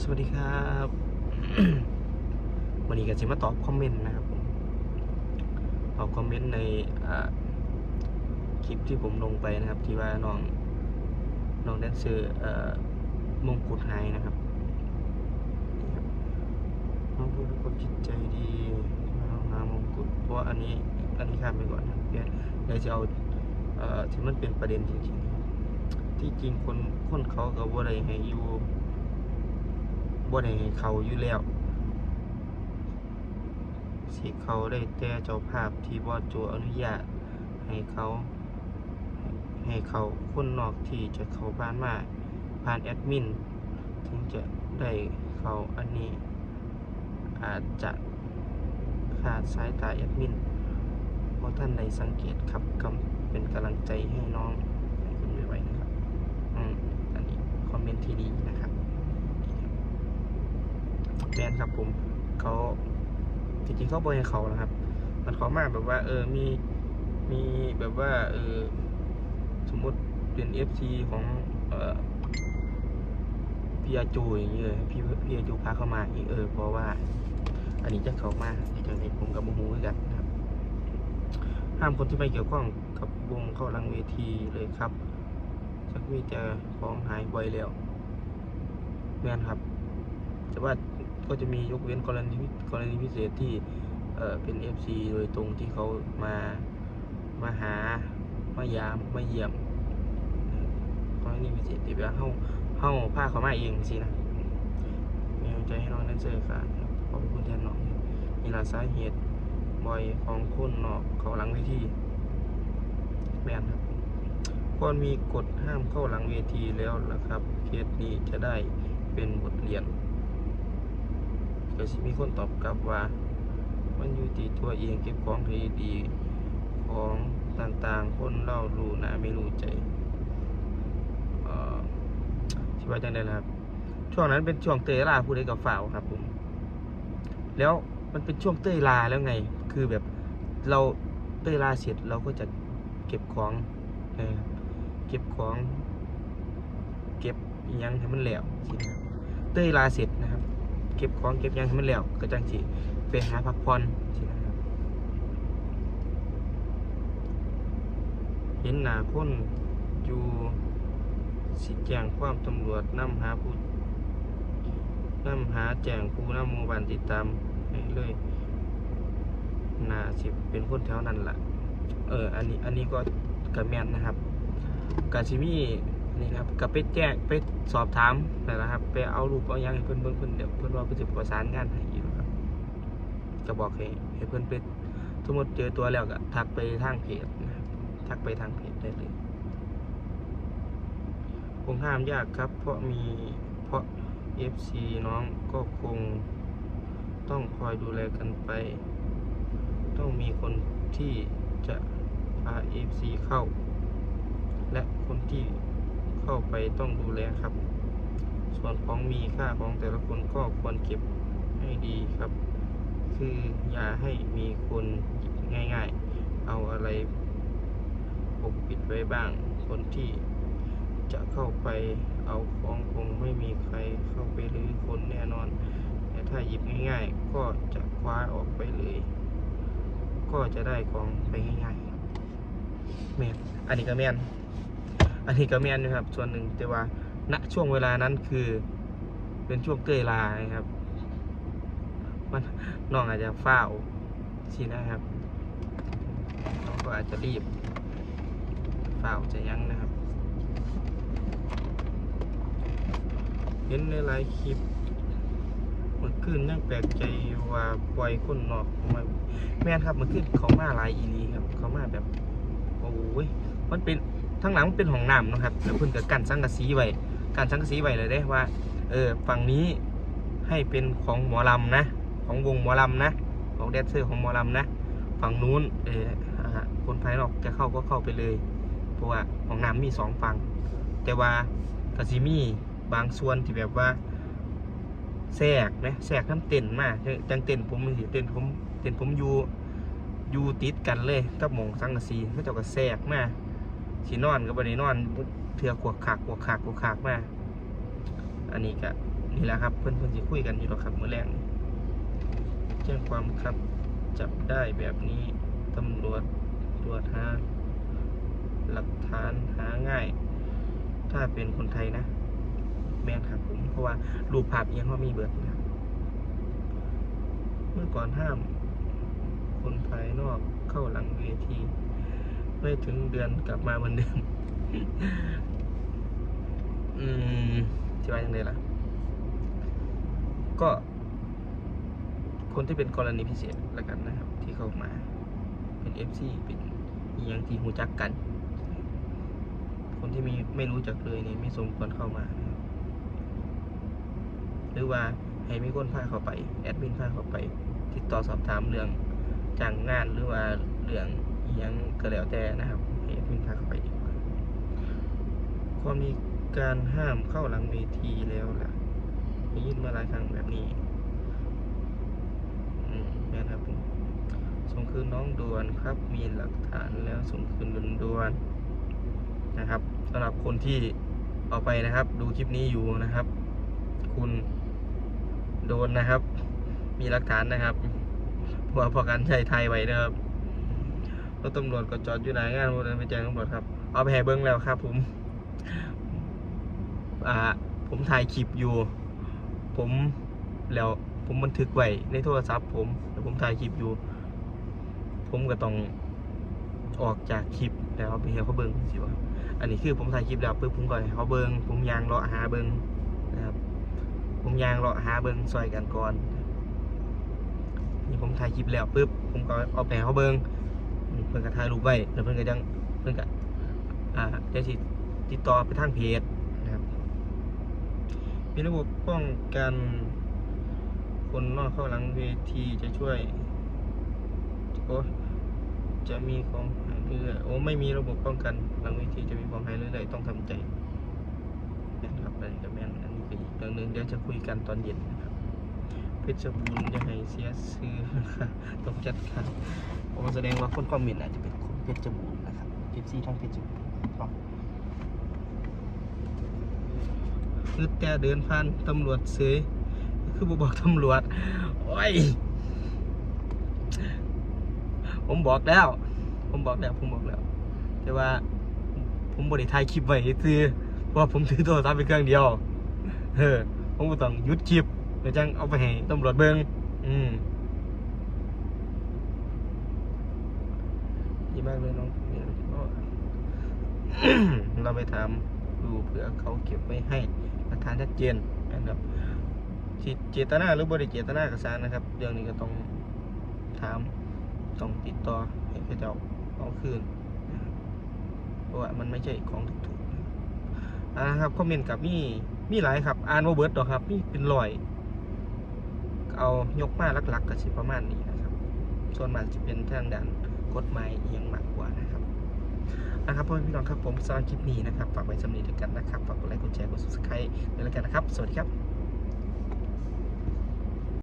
สวัสดีครับ วันนี้ก็จะมาตอบคอมเมนต์นะครับผมตอบคอมเมนต์ในคลิปที่ผมลงไปนะครับ ที่ว่าน้องน้องแดนเซอร์เอ่อมงกุฎหายนะครับน้องพูดเป็นคนจิตใจดีน้องหามงกุฎเพราะอันนี้อันนี้ข้ามไปก่อนนะเดี๋ยวเดี๋ยวจะเอาเอ่อที่มันเป็นประเด็นจริงๆที่จริงคนคนเขาก็บ่ได้ให้อยู่ บ่ได้ให้เขาอยู่แล้ว สิเขาได้แต่เจ้าภาพที่บอโจอนุญาตให้เขาให้เขาคนนอกที่จะเข้าบ้านมาผ่านแอดมิน ถึงจะได้เขาอันนี้ อาจจะขาดสายตาแอดมินเพราะท่านใดสังเกตครับกำเป็นกำลังใจให้น้องให้คุณไว้นะครับ อืมอันนี้คอมเมนต์ที่ดีนะ แมนครับผมเขาจริงๆเขาบอยให้เขานะครับ มันเขามากแบบว่า เออมีมีแบบว่าเออสมมติเป็นเอฟซีของเอ่อพี่อาจูอย่างนี้ยพี่พี่อาจูพาเข้ามาอีกเออเพราะว่า อันนี้จะเขามาจังในผมกับโมโหกันนะครับ ห้ามคนที่ไม่เกี่ยวข้องกับวงเข้าหลังเวทีเลยครับสักมีแต่ของหายบ่อยแล้วแม่นครับ แต่ว่า ก็จะมียกเว้นกรณีกรณีพิเศษที่เออเป็น FC โดยตรงที่เขามามาหามายามมาเยี่ยมกรณีพิเศษที่แบบเฮาเฮาพาเขามาเองสินะมีใจให้น้องแดนเซอร์ค่ะครับขอบคุณแทนน้องนี่ละสาเหตุบ่อยของคนนอกเขาหลังเวทีแมนครับควรมีกฎห้ามเข้าหลังเวทีแล้วล่ะครับเคสนี้จะได้เป็นบทเรียน ก็สิมีคนตอบกลับว่า มันอยู่ที่ตัวเองเก็บของให้ดีของต่างๆ คนเล่ารู้นาไม่รู้ใจอ่อที่ว่าจังไดล่ะครับ ช่วงนั้นเป็นช่วงเตยลาผู้ใดกับฝ่าวครับผม แล้วมันเป็นช่วงเตยลาแล้วไง คือแบบเราเตยลาเสร็จเราก็จะเก็บของเก็บของ เก็บยังให้มันแล้วสินะเตยลาเสร็จนะครับ เก็บของเก็บยังให้มันแล้วก็จังสิไปหาพักผ่อนสินะครับเห็นหน้าคนอยู่สิแจ้งความตำรวจนำหาผู้นำหาแจ้งผู้นำหมู่บ้านติดตามเลยน่าสิเป็นคนแถวนั้นล่ะ เออ อันนี้ อันนี้ก็กระแมนนะครับกาชิมี นี่ครับก็ไปแจ้งไปสอบถามนั่นะครับ ไปเอารูปเอายังให้เพิ่อนเบิ่งเพิ่นเดี๋ยวเพิ่อนว่าเพิ่นจะประสานงานให้อยู่ครับจะบอกให้ให้เพิ่อนไปสมมติเจอตัวแล้วก็ทักไปทางเพจนะทักไปทางเพจได้เลยคงห้ามยากครับ เพราะมีเพราะ FC น้องก็คงต้องคอยดูแลกันไป ต้องมีคนที่จะพา FC เข้า และคนที่ เข้าไปต้องดูแลครับ ส่วนของมีค่าของแต่ละคนก็ควรเก็บให้ดีครับ คืออย่าให้มีคนง่ายๆ เอาอะไรปกปิดไว้บ้าง คนที่จะเข้าไปเอาของคงไม่มีใครเข้าไปรื้อคนแน่นอน แต่ถ้าหยิบง่ายๆ ก็จะคว้าออกไปเลย ก็จะได้ของไปง่ายๆแมนอันนี้ก็แมน อันนี้ก็แม่นอยู่ครับ ส่วนหนึ่งแต่ว่าณช่วงเวลานั้นคือ เป็นช่วงเตยลานะครับ มันน้องอาจจะฝ้าวสินะครับน้องก็อาจจะรีบฝ้าวจะยั้งนะครับ เห็นในหลายคลิปมันขึ้นยังแปลกใจว่าปล่อยคนนอกมาแม่นครับมันขึ้นเขามาหลายอีหลีครับ เขามาแบบ โอ้ยมันเป็น ทั้งหลังเป็นห้องน้ำนะครับ แล้วเพิ่นก็กั้นสังกะสีไว้กั้นสังกะสีไว้เลยเด้ว่า เออฝั่งนี้ให้เป็นของหมอลำนะ ของวงหมอลำนะ ของแดนเซอร์ของหมอลำนะ ฝั่งนู้นเอออ่าคนภายนอกจะเข้าก็เข้าไปเลย เพราะว่าห้องน้ำมีสองฝั่ง แต่ว่ากสิมีบางส่วนที่แบบว่าแทรกนะแทรกน้ำเต็นมาจังเต็นผมมันสิเต็นผมเต็นผมอยู่อยู่ติดกันเลยกับหมองสังกะสีเขาเจ้าก็แทรกมา สีนอนก็บ่ได้นอนเถื่อขวกขากขวกขากขวกขากมาอันอันนี้ก็นี่แหละครับ เพื่อนเพื่อนสิคุยกันอยู่หรอกครับเมื่อแรกนี่แจ้งความครับจับได้แบบนี้ตำรวจตรวจหาหลักฐานหาง่าย ถ้าเป็นคนไทยนะ แม่นครับผมเพราะว่ารูปภาพยังเขามีเบิดนะครับเมื่อก่อนห้าม คนภายนอกเข้าหลังเวที ไม่ถึงเดือนกลับมาเหมือนเดิม อืมจะว่ายังไงล่ะ ก็ คนที่เป็นกรณีพิเศษละกันนะครับ ที่เข้ามา เป็นเอฟซีเป็นยังที่หูจักกัน คนที่มีไม่รู้จักเลยนี่ไม่สมควรเข้ามานะครับหรือว่าให้มีคนพาเข้าไป แอดมินพาเข้าไป ติดต่อสอบถามเรื่องจ้างงานหรือว่าเรื่อง ยังก็แล้วแต่นะครับให้แอดมินพาเข้าไปดีกว่าควรมีการห้ามเข้าหลังเวทีแล้วล่ะได้ยินมาหลายครั้งแบบนี้อืมแม่นครับผมส่งคืนน้องด่วนครับ มีหลักฐานแล้วส่งคืนด่วนๆนะครับสำหรับคนที่เอาไปนะครับ ดูคลิปนี้อยู่นะครับ คุณโดนนะครับ มีหลักฐานนะครับว่าพอกันใช้ไทยไว้นะครับ รถตำรวจก็จอดอยู่หนางานบนไปแจ้งตำรวจครับ เอาไปให้เบิ้งแล้วครับ ผม อ่า ผมถ่ายคลิปอยู่ ผมแล้วผมบันทึกไว้ในโทรศัพท์ผมแล้วผมถ่ายคลิปอยู่ ผมก็ต้องออกจากคลิปแล้วเอาไปให้เขาเบิ้งสิว่าอันนี้คือผมถ่ายคลิปแล้วปุ๊บผมก็ให้เขาเบิ้งผมยางเลาะหาเบิ้งนะครับ ผมยางเลาะหาเบิ้งซอยกันก่อนนี่ผมถ่ายคลิปแล้วปุ๊บผมก็เอาไปเขาเบิ้ง เพิ่อนก็ถ่ายรูปไว้แล้วเพิ่อนก็ยังเพิ่อนก็อ่าเดี๋ยวสิติดต่อไปทางเพจนะครับ มีระบบป้องกันคนนอกเข้าหลังเวทีจะช่วยโอ้จะมีของหายเรื่อยโอ้ไม่มีระบบป้องกันหลังเวทีจะมีของหายเรื่อยๆต้องทำใจนะครับอันนี้ก็แม่นอันนี้ก็อีกเรื่องหนึงเดี๋ยวจะคุยกันตอนเย็นนะครับ เพชรบูรณ์จะให้เสียซื้อต้องจัดการโอ้แสดงว่าคนคอมเมนต์อาจจะเป็นคนเพชรบูรณ์นะครับเอฟซีทั้งเพชรบูรณ์ครับคือแต่เดินผ่านตำรวจเสยคือบบอกตำรวจ โอ้ย ผมบอกแล้ว ผมบอกแล้ว ผมบอกแล้ว แต่ว่า ผมบริถ่ายคลิปไว้คือเพราะว่าผมถือโทรศัพท์ไปเครื่องเดียว เออ ผมก็ต้องยุดคลิป แล้วจังเอาไปให้ตำรวจเบิ่งอืมดีมากเลยน้องเนี่ยเราไปถามดูเผื่อเขาเก็บไว้ให้หลักฐานชัดเจนนะครับเจตนาหรือบริเจตนากับสารนะครับ เรื่องนี้ก็ต้องถามต้องติดต่อให้เขาเจ้าเอาคืนเพราะว่ามันไม่ใช่ของถูกๆอ่าครับคอมเมนต์กับมีมีหลายครับ อ่านว่าเบิร์ดดอครับมีเป็นร้อย เอายกมาหลักๆก็สิประมาณนี้นะครับ ส่วนมากจะเป็นทางด้านกฎหมายเอียงมากกว่านะครับนะครับพ่อพี่น้องครับผมสำหรับคลิปนี้นะครับฝากไว้สำนีเดียวกันนะครับฝากกดไลค์กดแชร์กดซับสไครต์ด้วยแล้วกันนะครับ สวัสดีครับ